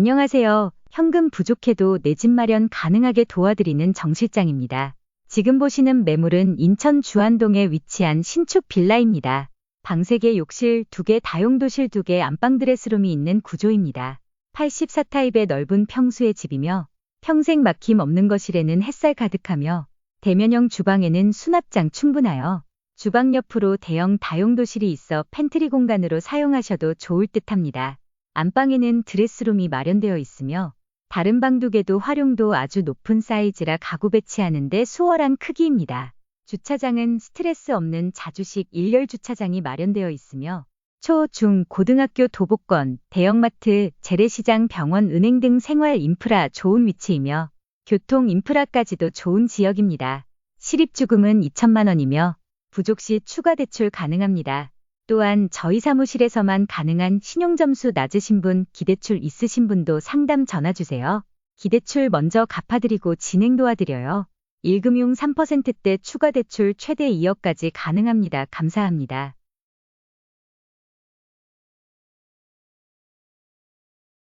안녕하세요. 현금 부족해도 내 집 마련 가능하게 도와드리는 정 실장입니다. 지금 보시는 매물은 인천 주안동에 위치한 신축 빌라입니다. 방 3개, 욕실 2개, 다용도실 2개, 안방 드레스룸이 있는 구조입니다. 84타입의 넓은 평수의 집이며 평생 막힘 없는 거실에는 햇살 가득하며 대면형 주방에는 수납장 충분하여 주방 옆으로 대형 다용도실이 있어 팬트리 공간으로 사용하셔도 좋을 듯 합니다. 안방에는 드레스룸이 마련되어 있으며 다른 방 두 개도 활용도 아주 높은 사이즈라 가구 배치하는데 수월한 크기입니다. 주차장은 스트레스 없는 자주식 일렬 주차장이 마련되어 있으며 초, 중, 고등학교 도보권, 대형마트, 재래시장, 병원, 은행 등 생활 인프라 좋은 위치이며 교통 인프라까지도 좋은 지역입니다. 실입주금은 2천만 원이며 부족 시 추가 대출 가능합니다. 또한 저희 사무실에서만 가능한 신용점수 낮으신 분, 기대출 있으신 분도 상담 전화 주세요. 기대출 먼저 갚아드리고 진행 도와드려요. 1금융 3%대 추가 대출 최대 2억까지 가능합니다. 감사합니다.